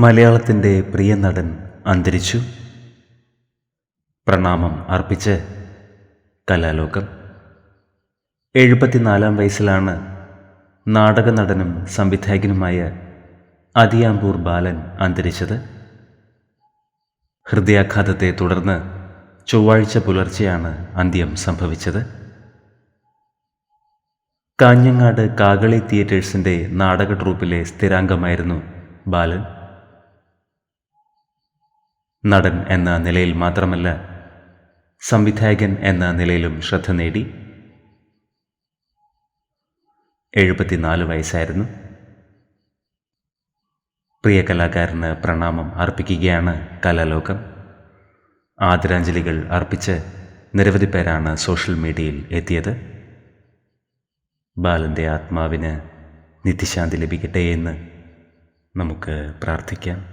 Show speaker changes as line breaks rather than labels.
മലയാളത്തിന്റെ പ്രിയ നടൻ അന്തരിച്ചു. പ്രണാമം അർപ്പിച്ച് കലാലോകം. എഴുപത്തിനാലാം വയസ്സിലാണ് നാടക നടനും സംവിധായകനുമായ അതിയാമ്പൂർ ബാലൻ അന്തരിച്ചത്. ഹൃദയാഘാതത്തെ തുടർന്ന് ചൊവ്വാഴ്ച പുലർച്ചെയാണ് അന്ത്യം സംഭവിച്ചത്. കാഞ്ഞങ്ങാട് കാകളി തിയേറ്റേഴ്സിന്റെ നാടക ട്രൂപ്പിലെ സ്ഥിരാംഗമായിരുന്നു ബാലൻ. നടൻ എന്ന നിലയിൽ മാത്രമല്ല സംവിധായകൻ എന്ന നിലയിലും ശ്രദ്ധ നേടി. എഴുപത്തിനാല് വയസ്സായിരുന്നു. പ്രിയ കലാകാരന് പ്രണാമം അർപ്പിക്കുകയാണ് കലാലോകം. ആദരാഞ്ജലികൾ അർപ്പിച്ച് നിരവധി പേരാണ് സോഷ്യൽ മീഡിയയിൽ എത്തിയത്. ബാലന്റെ ആത്മാവിന് നിത്യശാന്തി ലഭിക്കട്ടെ എന്ന് നമുക്ക് പ്രാർത്ഥിക്കാം.